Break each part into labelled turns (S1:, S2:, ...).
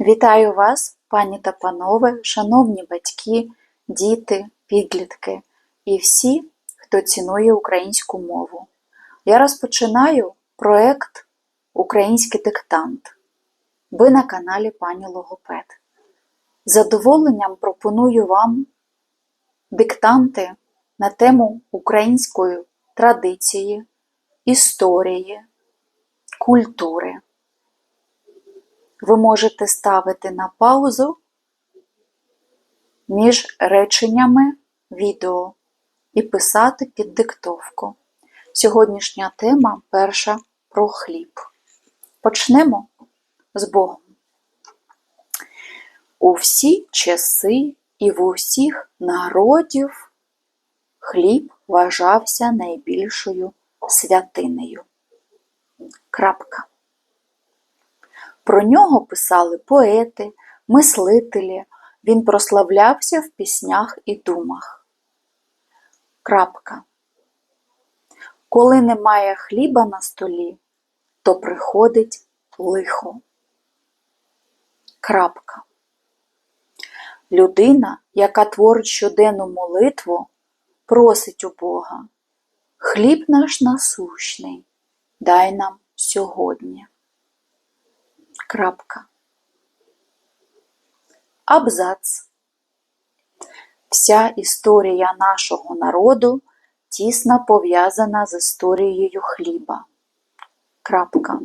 S1: Вітаю вас, пані та панове, шановні батьки, діти, підлітки і всі, хто цінує українську мову. Я розпочинаю проект Український диктант. Ви на каналі Пані Логопед. З задоволенням пропоную вам диктанти на тему української традиції, історії, культури. Ви можете ставити на паузу між реченнями відео і писати під диктовку. Сьогоднішня тема перша про хліб. Почнемо з Богом. У всі часи і в усіх народів хліб вважався найбільшою святинею. Крапка. Про нього писали поети, мислителі, він прославлявся в піснях і думах. Крапка. Коли немає хліба на столі, то приходить лихо. Крапка. Людина, яка творить щоденну молитву, просить у Бога. Хліб наш насущний, дай нам сьогодні. Крапка. Абзац. Вся історія нашого народу тісно пов'язана з історією хліба. Крапка.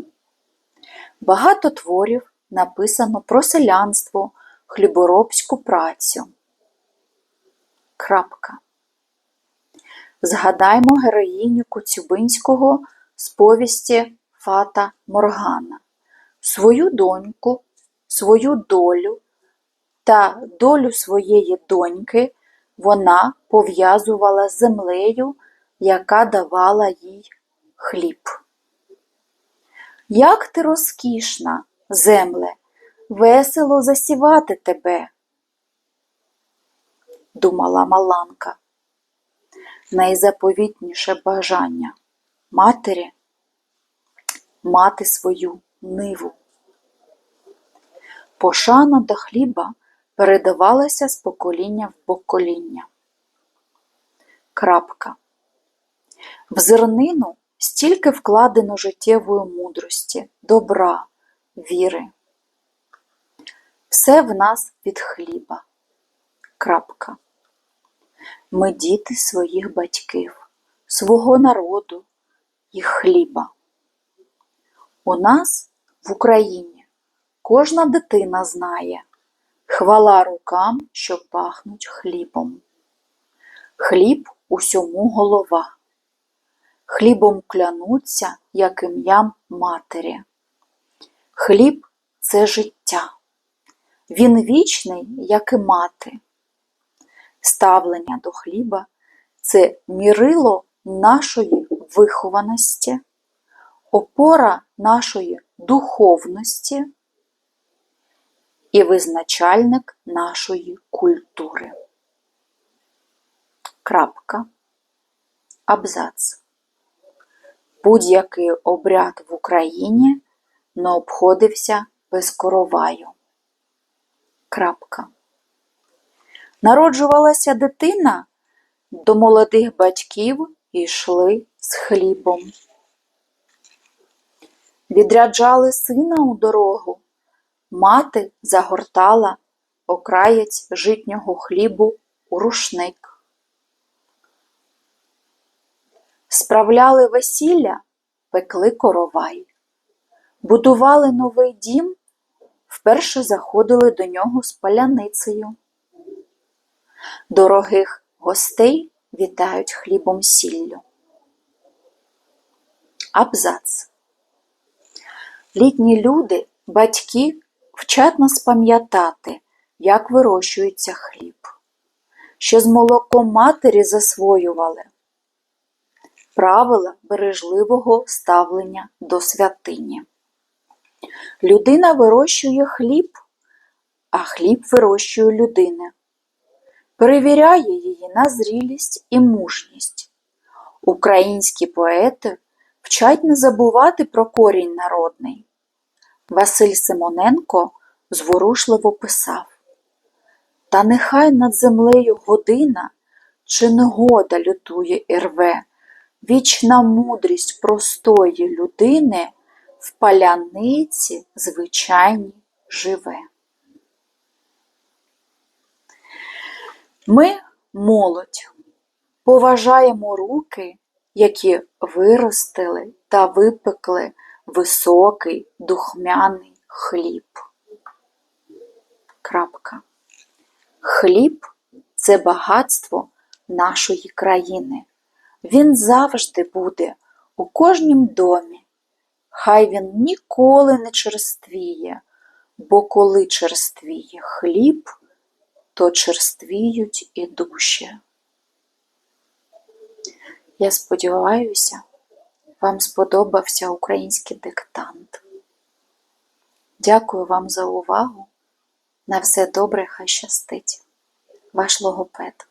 S1: Багато творів написано про селянство, хліборобську працю. Крапка. Згадаймо героїню Коцюбинського з повісті Фата Моргана свою доньку, свою долю та долю своєї доньки вона пов'язувала з землею, яка давала їй хліб. Як ти розкішна, земле, весело засівати тебе, думала Маланка. Найзаповітніше бажання матері мати свою ниву. Пошана до хліба передавалася з покоління в покоління. Крапка. В зернину стільки вкладено життєвої мудрості, добра, віри. Все в нас від хліба. Крапка. Ми діти своїх батьків, свого народу і хліба. У нас в Україні кожна дитина знає хвала рукам, що пахнуть хлібом. Хліб усьому голова. Хлібом клянуться, як ім'ям матері. Хліб це життя. Він вічний, як і мати. Ставлення до хліба це мірило нашої вихованості опора нашої духовності і визначальник нашої культури. Крапка. Абзац. Будь-який обряд в Україні не обходився без короваю. Крапка. Народжувалася дитина, до молодих батьків йшли з хлібом. Відряджали сина у дорогу, мати загортала окраєць житнього хлібу у рушник. Справляли весілля, пекли коровай, будували новий дім, вперше заходили до нього з паляницею. Дорогих гостей вітають хлібом сіллю. Абзац. Літні люди, батьки вчать нас пам'ятати, як вирощується хліб, що з молоком матері засвоювали правила бережливого ставлення до святині. Людина вирощує хліб, а хліб вирощує людина. Перевіряє її на зрілість і мужність. Українські поети вчать не забувати про корінь народний. Василь Симоненко зворушливо писав Та нехай над землею година чи негода лютує і рве, вічна мудрість простої людини в паляниці звичайній живе. Ми, молодь, поважаємо руки, які виростили та випекли високий духмяний хліб. Крапка. Хліб це багатство нашої країни. Він завжди буде у кожнім домі. Хай він ніколи не черствіє, бо коли черствіє хліб, то черствіють і душі. Я сподіваюся, вам сподобався український диктант. Дякую вам за увагу. На все добре, хай щастить. Ваш логопед.